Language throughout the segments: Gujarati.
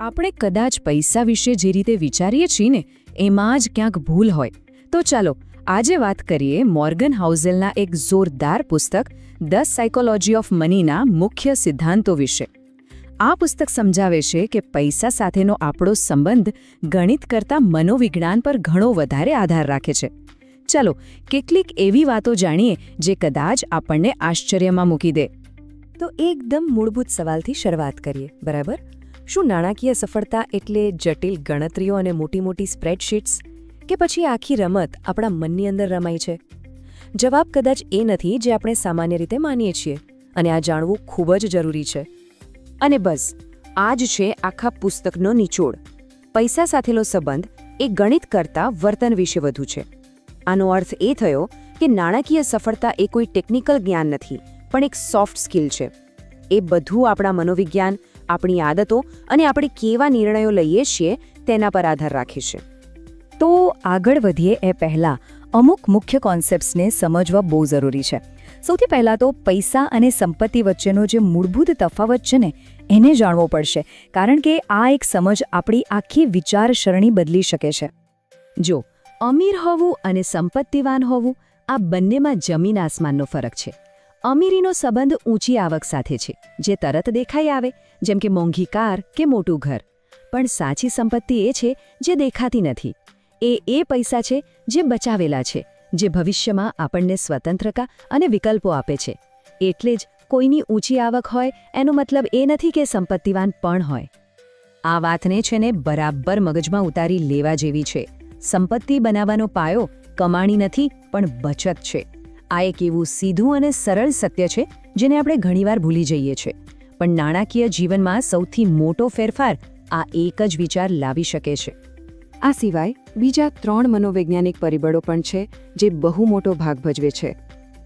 આપણે કદાચ પૈસા વિશે જે રીતે વિચારીએ છીએ ને, એમાં જ ક્યાંક ભૂલ હોય. તો ચાલો, આજે વાત કરીએ મોર્ગન હાઉઝેલના એક જોરદાર પુસ્તક, ધ સાયકોલોજી ઓફ મનીના મુખ્ય સિદ્ધાંતો વિશે. આ પુસ્તક સમજાવે છે કે પૈસા સાથેનો આપણો સંબંધ ગણિત કરતાં મનોવિજ્ઞાન પર ઘણો વધારે આધાર રાખે છે. ચાલો, કેટલીક એવી વાતો જાણીએ જે કદાચ આપણને આશ્ચર્યમાં મૂકી દે. તો એકદમ મૂળભૂત સવાલથી શરૂઆત કરીએ, બરાબર? શું નાણાકીય સફળતા એટલે જટિલ ગણતરીઓ અને મોટી મોટી સ્પ્રેડશીટ્સ? કે પછી આખી રમત આપણા મનની અંદર રમાય છે? જવાબ કદાચ એ નથી જે આપણે સામાન્ય રીતે માનીએ છીએ, અને આ જાણવું ખૂબ જ જરૂરી છે. અને બસ આ જ છે આખા પુસ્તકનો નિચોડ. પૈસા સાથેનો સંબંધ એ ગણિત કરતાં વર્તન વિશે વધુ છે. આનો અર્થ એ થયો કે નાણાકીય સફળતા એ કોઈ ટેકનિકલ જ્ઞાન નથી, પણ એક સોફ્ટ સ્કિલ છે. એ બધું આપણા મનોવિજ્ઞાન આપણી આદતો અને આપણે કેવા નિર્ણયો લઈએ છીએ તેના પર આધાર રાખે છે. તો આગળ વધીએ એ પહેલાં અમુક મુખ્ય કોન્સેપ્ટ્સને સમજવા બહુ જરૂરી છે. સૌથી પહેલાં તો પૈસા અને સંપત્તિ વચ્ચેનો જે મૂળભૂત તફાવત છે ને, એને જાણવો પડશે, કારણ કે આ એક સમજ આપણી આખી વિચારસરણી બદલી શકે છે. જો, અમીર હોવું અને સંપત્તિવાન હોવું આ બંનેમાં જમીન આસમાનનો ફરક છે. અમીરીનો સંબંધ ઊંચી આવક સાથે છે, જે તરત દેખાઈ આવે, જેમ કે મોંઘી કાર કે મોટું ઘર. પણ સાચી સંપત્તિ એ છે, જે દેખાતી નથી. એ એ પૈસા છે, જે બચાવેલા છે, જે ભવિષ્યમાં આપણને સ્વતંત્રતા અને વિકલ્પો આપે છે. એટલે જ કોઈની ઊંચી આવક હોય, એનો મતલબ એ નથી કે સંપત્તિવાન પણ હોય. આ વાતને છે ને બરાબર મગજમાં ઉતારી લેવા જેવી છે. સંપત્તિ બનાવવાનો પાયો કમાણી નથી, પણ બચત છે. આ એક એવું સીધું અને સરળ સત્ય છે, જેને આપણે ઘણીવાર ભૂલી જઈએ છીએ. પણ નાણાકીય જીવનમાં સૌથી મોટો ફેરફાર આ એક જ વિચાર લાવી શકે છે. આ સિવાય, બીજા ત્રણ મનોવૈજ્ઞાનિક પરિબળો પણ છે, જે બહુ મોટો ભાગ ભજવે છે.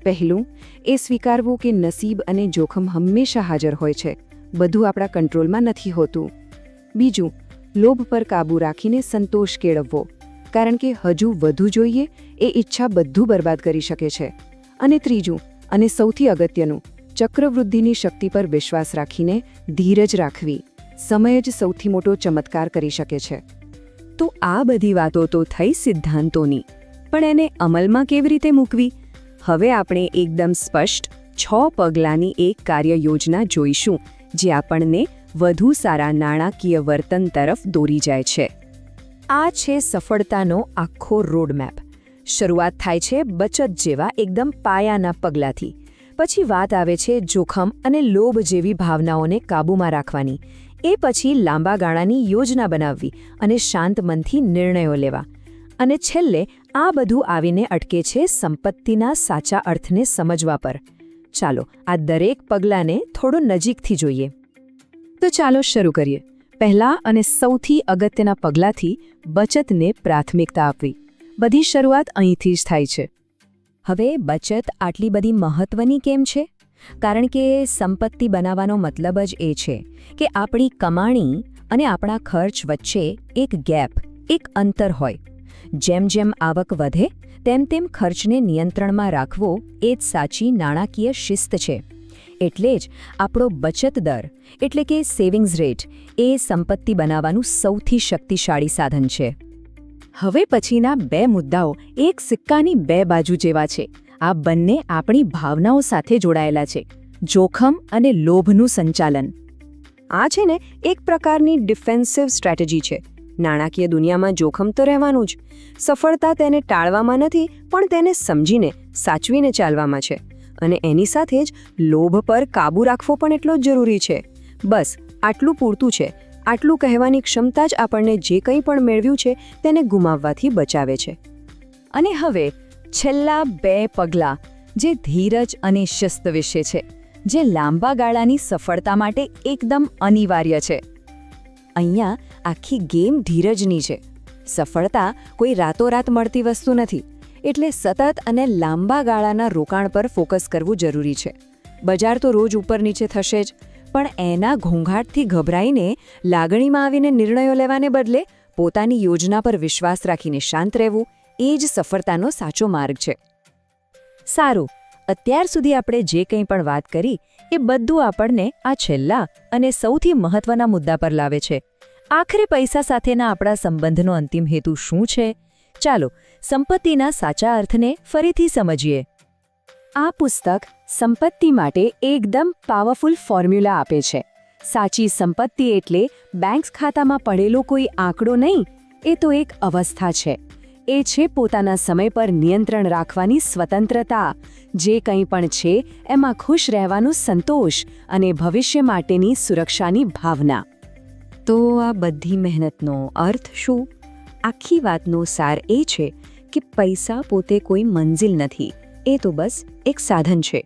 પહેલું, એ સ્વીકારવું કે નસીબ અને જોખમ હંમેશા હાજર હોય છે. બધું આપણા કંટ્રોલમાં નથી હોતું. બીજું, લોભ પર કાબૂ રાખીને સંતોષ કેળવવો. કારણ કે હજુ વધુ જોઈએ, એ ઈચ્છા બધું બરબાદ કરી શકે છે. અને ત્રીજું, અને સૌથી અગત્યનું, ચક્રવૃદ્ધિની શક્તિ પર વિશ્વાસ રાખીને ધીરજ રાખવી. સમય જ સૌથી મોટો ચમત્કાર કરી શકે છે. તો આ બધી વાતો તો થઈ સિદ્ધાંતોની, પણ એને અમલમાં કેવી રીતે મૂકવી? હવે આપણે એકદમ સ્પષ્ટ, છ પગલાંની એક કાર્ય યોજના જોઈશું, જે આપણને વધુ સારા નાણાકીય વર્તન તરફ દોરી જાય છે. આ છે સફળતાનો આખો રોડમેપ શરૂઆત થાય છે બચત જેવા એકદમ પાયાના પગલાંથી. પછી વાત આવે છે જોખમ અને લોભ જેવી ભાવનાઓને કાબૂમાં રાખવાની. એ પછી લાંબા ગાળાની યોજના બનાવવી અને શાંત મનથી નિર્ણયો લેવા. અને છેલ્લે આ બધું આવીને અટકે છે સંપત્તિના સાચા અર્થને સમજવા પર. ચાલો, આ દરેક પગલાંને થોડો નજીકથી જોઈએ. તો ચાલો શરૂ કરીએ. પહેલા અને સૌથી અગત્યના પગલાંથી બચતને પ્રાથમિકતા આપવી. બધી શરૂઆત અહીંથી જ થાય છે. હવે બચત આટલી બધી મહત્વની કેમ છે? કારણ કે સંપત્તિ બનાવવાનો મતલબ જ એ છે કે આપણી કમાણી અને આપણા ખર્ચ વચ્ચે એક ગેપ, એક અંતર હોય. જેમ જેમ આવક વધે, તેમ તેમ ખર્ચને નિયંત્રણમાં રાખવો એ જ સાચી નાણાકીય શિસ્ત છે. એટલે જ આપણો બચત દર, એટલે કે સેવિંગ્સ રેટ, એ સંપત્તિ બનાવવાનું સૌથી શક્તિશાળી સાધન છે. હવે પછીના બે મુદ્દાઓ એક સિક્કાની બે બાજુ જેવા છે. આ બંને આપણી ભાવનાઓ સાથે જોડાયેલા છે. જોખમ અને લોભનું સંચાલન. આ છે ને એક પ્રકારની ડિફેન્સિવ સ્ટ્રેટેજી છે. નાણાકીય દુનિયામાં જોખમ તો રહેવાનું જ. સફળતા તેને ટાળવામાં નથી, પણ તેને સમજીને, સાચવીને ચાલવામાં છે. અને એની સાથે જ લોભ પર કાબૂ રાખવો પણ એટલો જ જરૂરી છે. બસ, આટલું પૂરતું છે. આટલું કહેવાની ક્ષમતા જ આપણને જે કંઈ પણ મેળવ્યું છે તેને ગુમાવવાથી બચાવે છે. અને હવે છેલ્લા બે પગલાં, જે ધીરજ અને શિસ્ત વિશે છે, જે લાંબા ગાળાની સફળતા માટે એકદમ અનિવાર્ય છે. અહીંયા આખી ગેમ ધીરજની છે. સફળતા કોઈ રાતોરાત મળતી વસ્તુ નથી, એટલે સતત અને લાંબા ગાળાના રોકાણ પર ફોકસ કરવું જરૂરી છે. બજાર તો રોજ ઉપર નીચે થશે જ પણ એના ઘોંઘાટથી ગભરાઈને લાગણીમાં આવીને નિર્ણયો લેવાને બદલે પોતાની યોજના પર વિશ્વાસ રાખીને શાંત રહેવું એ જ સફળતાનો સાચો માર્ગ છે. સારું, અત્યાર સુધી આપણે જે કંઈ પણ વાત કરી એ બધું આપણને આ છેલ્લા અને સૌથી મહત્વના મુદ્દા પર લાવે છે. આખરે પૈસા સાથેના આપણા સંબંધનો અંતિમ હેતુ શું છે? ચાલો, સંપત્તિના સાચા અર્થને ફરીથી સમજીએ. આ પુસ્તક સંપત્તિ માટે એકદમ પાવરફુલ ફોર્મ્યુલા આપે છે. સાચી સંપત્તિ એટલે બેંક ખાતામાં પડેલો કોઈ આંકડો નહીં, એ તો એક અવસ્થા છે. એ છે પોતાના સમય પર નિયંત્રણ રાખવાની સ્વતંત્રતા, જે કંઈ પણ છે એમાં ખુશ રહેવાનો સંતોષ અને ભવિષ્ય માટેની સુરક્ષાની ભાવના. તો આ બધી મહેનતનો અર્થ શું? આખી વાતનો સાર એ છે કે પૈસા પોતે કોઈ મંજિલ નથી. એ તો બસ એક સાધન છે.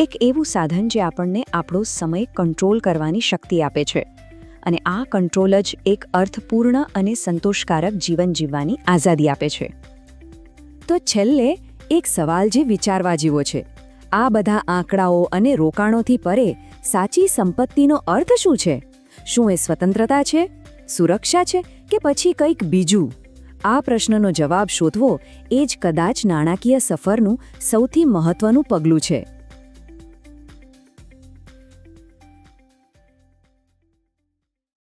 એક એવું સાધન જે આપણને આપણો સમય કંટ્રોલ કરવાની શક્તિ આપે છે. અને આ કંટ્રોલ જ એક અર્થપૂર્ણ અને સંતોષકારક જીવન જીવવાની આઝાદી આપે છે. તો છેલ્લે એક સવાલ જે વિચારવા જેવો છે. આ બધા આંકડાઓ અને રોકાણોથી પરે સાચી સંપત્તિનો અર્થ શું છે? શું એ સ્વતંત્રતા છે? સુરક્ષા છે કે પછી કંઈક બીજું? આ પ્રશ્નનો જવાબ શોધવો એ જ કદાચ નાણાકીય સફરનું સૌથી મહત્વનું પગલું છે.